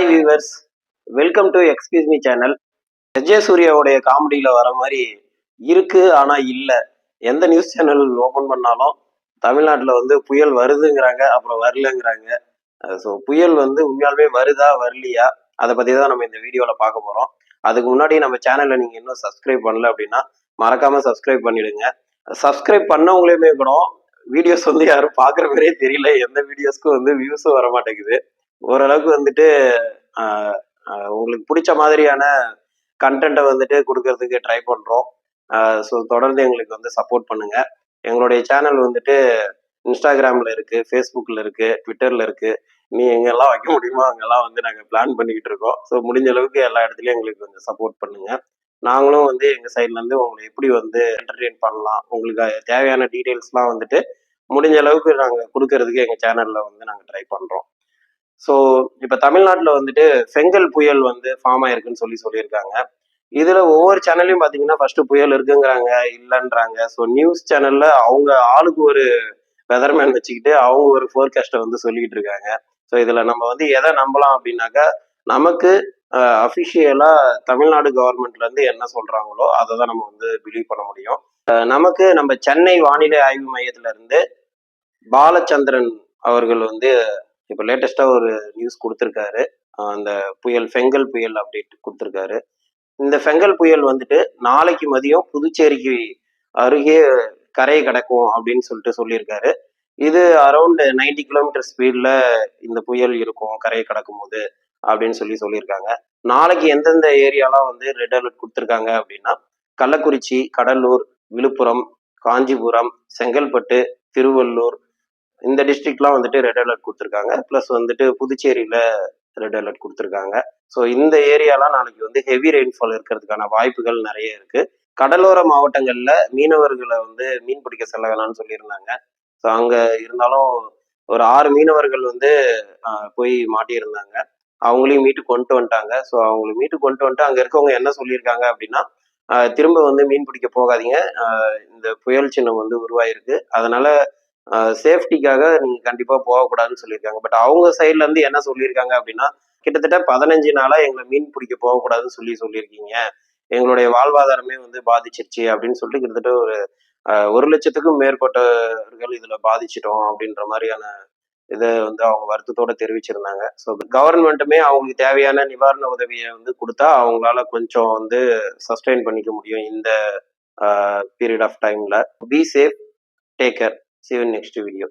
Hi viewers welcome to excuse me channel SJ சூர்யாவுடைய காமெடியில் வர மாதிரி இருக்கு ஆனால் இல்லை. எந்த நியூஸ் சேனல் ஓப்பன் பண்ணாலும் தமிழ்நாட்டில் வந்து புயல் வருதுங்கிறாங்க அப்புறம் வரலங்கிறாங்க. ஸோ புயல் வந்து உண்மையாலுமே வருதா வரலையா? அதை பற்றி தான் நம்ம இந்த வீடியோவில் பார்க்க போகிறோம் அதுக்கு முன்னாடி நம்ம சேனலை நீங்கள் இன்னும் சப்ஸ்கிரைப் பண்ணல அப்படின்னா மறக்காமல் சப்ஸ்கிரைப் பண்ணிடுங்க. சப்ஸ்கிரைப் பண்ணவங்களையுமே கூட வீடியோஸ் வந்து யாரும் பார்க்குற மாதிரியே தெரியல. எந்த வீடியோஸ்க்கும் வந்து வியூஸும் வர மாட்டேங்குது ஓரளவுக்கு வந்துட்டு உங்களுக்கு பிடிச்ச மாதிரியான கண்டென்ட்டை வந்துட்டு கொடுக்கறதுக்கு ட்ரை பண்ணுறோம் ஸோ தொடர்ந்து எங்களுக்கு வந்து சப்போர்ட் பண்ணுங்க. எங்களுடைய சேனல் வந்துட்டு இன்ஸ்டாகிராமில் இருக்குது ஃபேஸ்புக்கில் இருக்குது ட்விட்டரில் இருக்குது நீ எங்கெல்லாம் வைக்க முடியுமோ அங்கெல்லாம் வந்து நாங்கள் பிளான் பண்ணிக்கிட்டு இருக்கோம். ஸோ முடிஞ்ச அளவுக்கு எல்லா இடத்துலையும் எங்களுக்கு கொஞ்சம் சப்போர்ட் பண்ணுங்கள் நாங்களும் வந்து எங்கள் சைட்லேருந்து உங்களை எப்படி வந்து என்டர்டெயின் பண்ணலாம் உங்களுக்கு தேவையான டீட்டெயில்ஸ்லாம் வந்துட்டு முடிஞ்ச அளவுக்கு நாங்கள் கொடுக்கறதுக்கு எங்கள் சேனலில் வந்து நாங்கள் ட்ரை பண்ணுறோம் ஸோ இப்போ தமிழ்நாட்டில் வந்துட்டு செங்கல் புயல் வந்து ஃபார்ம் ஆயிருக்குன்னு சொல்லி சொல்லியிருக்காங்க. இதில் ஒவ்வொரு சேனல்லையும் பார்த்தீங்கன்னா ஃபர்ஸ்ட் புயல் இருக்குங்கிறாங்க இல்லைன்றாங்க. ஸோ நியூஸ் சேனலில் அவங்க ஆளுக்கு ஒரு வெதர்மேன் வச்சுக்கிட்டு அவங்க ஒரு ஃபோர்காஸ்ட்டை வந்து சொல்லிக்கிட்டு இருக்காங்க. ஸோ இதில் நம்ம வந்து எதை நம்பலாம் அப்படின்னாக்கா நமக்கு அஃபிஷியலாக தமிழ்நாடு கவர்மெண்ட்லேருந்து என்ன சொல்கிறாங்களோ அதை தான் நம்ம வந்து பிலீவ் பண்ண முடியும். நமக்கு நம்ம சென்னை வானிலை ஆய்வு மையத்துல இருந்து பாலச்சந்திரன் அவர்கள் வந்து இப்போ லேட்டஸ்ட்டாக ஒரு நியூஸ் கொடுத்துருக்காரு. அந்த புயல் ஃபெங்கல் புயல் அப்டேட் கொடுத்துருக்காரு. இந்த ஃபெங்கல் புயல் வந்துட்டு நாளைக்கு மதியம் புதுச்சேரிக்கு அருகே கரையை கடக்கும் அப்படின்னு சொல்லிட்டு சொல்லியிருக்காரு. இது அரௌண்ட் 90 கிலோமீட்டர் ஸ்பீடில் இந்த புயல் இருக்கும் கரையை கடக்கும் போது அப்படின்னு சொல்லி சொல்லியிருக்காங்க. நாளைக்கு எந்தெந்த ஏரியாலாம் வந்து ரெட் அலர்ட் கொடுத்துருக்காங்க அப்படின்னா கள்ளக்குறிச்சி கடலூர் விழுப்புரம் காஞ்சிபுரம் செங்கல்பட்டு திருவள்ளூர் இந்த டிஸ்ட்ரிக்ட்லாம் வந்துட்டு ரெட் அலர்ட் கொடுத்துருக்காங்க. ப்ளஸ் வந்துட்டு புதுச்சேரியில் ரெட் அலர்ட் கொடுத்துருக்காங்க. ஸோ இந்த ஏரியாலாம் நாளைக்கு வந்து ஹெவி ரெயின்ஃபால் இருக்கிறதுக்கான வாய்ப்புகள் நிறைய இருக்கு. கடலோர மாவட்டங்களில் மீனவர்களை வந்து மீன் பிடிக்க செல்ல வேணாம்னு சொல்லியிருந்தாங்க. ஸோ அங்கே இருந்தாலும் ஒரு ஆறு மீனவர்கள் வந்து போய் மாட்டியிருந்தாங்க. அவங்களையும் மீட்டு கொண்டு வந்துட்டாங்க. ஸோ அவங்களை மீட்டு கொண்டு வந்துட்டு அங்கே இருக்கவங்க என்ன சொல்லியிருக்காங்க அப்படின்னா திரும்ப வந்து மீன் பிடிக்க போகாதீங்க. இந்த புயல் சின்னம் வந்து உருவாயிருக்கு. அதனால சேஃப்டிக்காக நீங்கள் கண்டிப்பாக போகக்கூடாதுன்னு சொல்லியிருக்காங்க. பட் அவங்க சைட்லேருந்து என்ன சொல்லியிருக்காங்க அப்படின்னா கிட்டத்தட்ட பதினஞ்சு நாளாக எங்களை மீன் பிடிக்க போகக்கூடாதுன்னு சொல்லி சொல்லியிருக்கீங்க. எங்களுடைய வாழ்வாதாரமே வந்து பாதிச்சிருச்சு அப்படின்னு சொல்லிட்டு கிட்டத்தட்ட ஒரு ஒரு லட்சத்துக்கும் மேற்பட்டவர்கள் இதில் பாதிச்சிட்டோம் அப்படின்ற மாதிரியான இதை வந்து அவங்க வருத்தத்தோட தெரிவிச்சிருந்தாங்க. ஸோ கவர்மெண்ட்டுமே அவங்களுக்கு தேவையான நிவாரண உதவியை வந்து கொடுத்தா அவங்களால கொஞ்சம் வந்து சஸ்டெயின் பண்ணிக்க முடியும் இந்த பீரியட் ஆஃப் டைம்ல be safe take care see you in next video